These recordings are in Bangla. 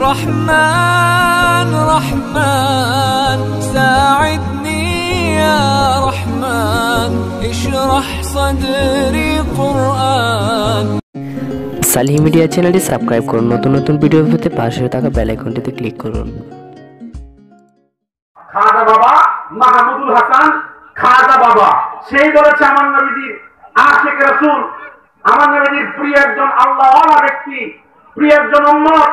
رحمن رحمن ساعدني يا رحمن اشرح صدري قرآن সালিহ মিডিয়া চ্যানেলটি সাবস্ক্রাইব করুন নতুন নতুন ভিডিও পেতে পাশে থাকা বেল আইকনটিতে ক্লিক করুন খাজা বাবা মাহমুদুল হাসান খাজা বাবা সেই বলেছে আমার নবীজির আশেখ রসুল আমার নবীজির প্রিয় একজন আল্লাহ ব্যক্তি প্রিয় একজন উম্মত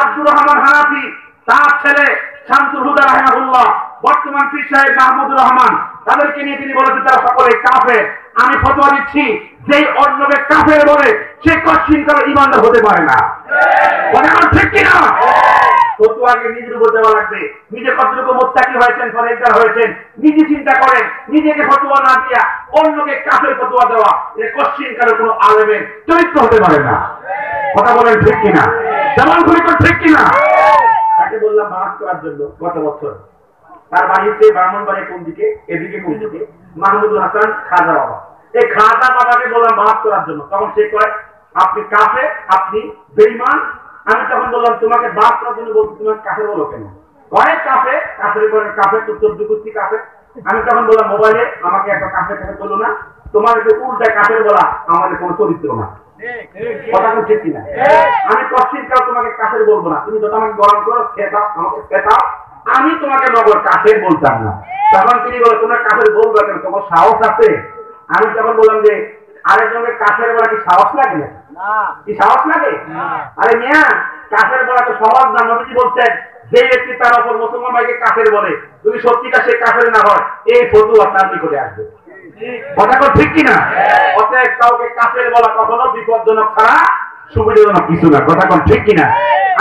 আব্দুর রহমান হানাফি, তার ছেলে শামসুল হুদা রাহমাহুল্লাহ, বর্তমান পীর সাহেব মাহমুদুর রহমান। তাদেরকে নিয়ে তিনি বলেছেন, তারা সকলে কাফে আমি ফতোয়া দিচ্ছি, যেই অন্যকে কাফের বলে, সে কশ্চিন কারও ইমানদার হতে পারে না। কথা আমার ঠিক কিনা ফতুয়াকে নিজের উপর দেওয়া লাগবে। নিজে কতটুকু মোত্তাকি হয়েছেন ফরেজগার হয়েছেন, নিজে চিন্তা করেন, নিজেকে ফতুয়া না দিয়া অন্যকে কাফের ফতুয়া দেওয়া, এ কারও কোনো আলেমের চরিত্র হতে পারে না। কথা বলেন ঠিক কিনা যেমন করি ঠিক কিনা? তাকে বললাম মাস করার জন্য গত বছর। তার বাড়ি হচ্ছে ব্রাহ্মণবাড়ি কোন দিকে? এদিকে কোন দিকে? মাহমুদুল হাসান খাজা বাবা। এই খাজা বাবাকে বললাম মাফ করার জন্য। তখন সে কয় আপনি কাফে আপনি বেইমান আমি তখন বললাম তোমাকে বাস করার জন্য বলছি তোমাকে কাফে বলো কেন? কয় কাফে কাফের পরে কাফে তো চোদ্দ কুস্তি কাফে আমি তখন বললাম মোবাইলে আমাকে একটা কাফে কাফে বলল না। তোমার একটু উল্টায় কাফের বলা আমাদের কোনো চরিত্র না। কথা তো ঠিক। কিনা? আমি তোমাকে কাফের বলব না। তুমি যত আমাকে গরম করো খেতাও আমাকে খেতাও আমি তোমাকে নগর কাফের বলতাম না। তখন তিনি বলে তোমরা কাফের বলবে কেন? তোমার সাহস আছে? আমি তখন বললাম যে আরেকজনকে কাফের বলা কি সাহস লাগে না। কি সাহস লাগে? আরে মিয়া কাফের বলা তো সহজ না। নবীজি বলছেন যে ব্যক্তি তার অপর মুসলমান ভাইকে কাফের বলে যদি সত্যিটা সে কাফের না হয় এই ফতুয়া তার নিকটে আসবে। কথা কো ঠিক কিনা? অতএব কাউকে কাফের বলা কখনো বিপজ্জনক ছাড়া সুবিধাজনক কিছু না। কথা কোন ঠিক কিনা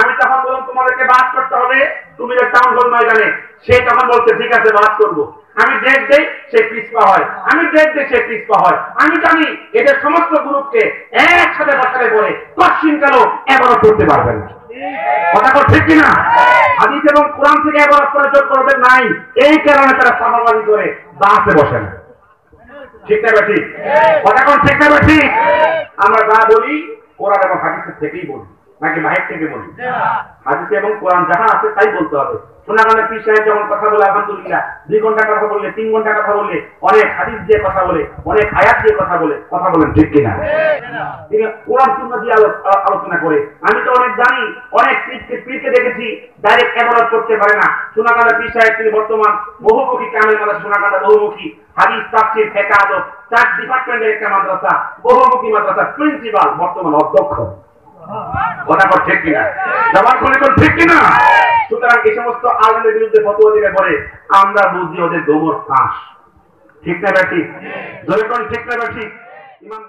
আমি তখন বললাম তোমাদেরকে বাস করতে হবে তুমি যে টাউন হল ময়দানে সে তখন বলছে ঠিক আছে বাস করব। আমি ডেট দেই সে পিসপা হয়। আমি ডেট দেই সে পিসপা হয়। আমি জানি এদের সমস্ত গ্রুপকে একসাথে বসালে বলে কশ্চিন কালো এবারও করতে পারবেন না। কথা কো ঠিক কিনা? হাদিস এবং কোরআন থেকে এবার প্রয়োগ করবে নাই। এই কারণে তারা সামাবাদী করে বাসে বসে না। ঠিক না বা ঠিক কথা কোন ঠিক না আমরা যা বলি কোরআন এবং হাদিসের থেকেই বলি। নাকি মাহের থেকে বলি? হাদিসে এবং কোরআন যাহা আছে তাই বলতে হবে। শোনাগানের পীর সাহেব যখন কথা বলে আলহামদুলিল্লাহ দুই ঘণ্টা কথা বললে তিন ঘণ্টা কথা বললে অনেক হাদিস দিয়ে কথা বলে অনেক আয়াত দিয়ে কথা বলে কথা বলেন ঠিক কিনা? তিনি কোরআন শূন্য দিয়ে আলোচনা করে। আমি তো অনেক জানি অনেক পীরকে পীরকে দেখেছি ডাইরেক্ট এমরাত করতে পারে না। সোনাকান্দা পীর সাহেব তিনি বর্তমান বহুমুখী কামের মাদ্রাসা সোনাকান্দা বহুমুখী। হাদিস তাফসির ফেকা আদব চার ডিপার্টমেন্টের একটা মাদ্রাসা বহুমুখী মাদ্রাসা প্রিন্সিপাল বর্তমান অধ্যক্ষ। কথা কর ঠিক কিনা? জবান খুলে কোন ঠিক কিনা? সুতরাং এই সমস্ত আলমের বিরুদ্ধে ফতোয়া দিলে পরে আমরা বুঝি ওদের গোবর ফাঁস। ঠিক না ব্যাটি? জয় কোন ঠিক না ব্যাটি? ইমাম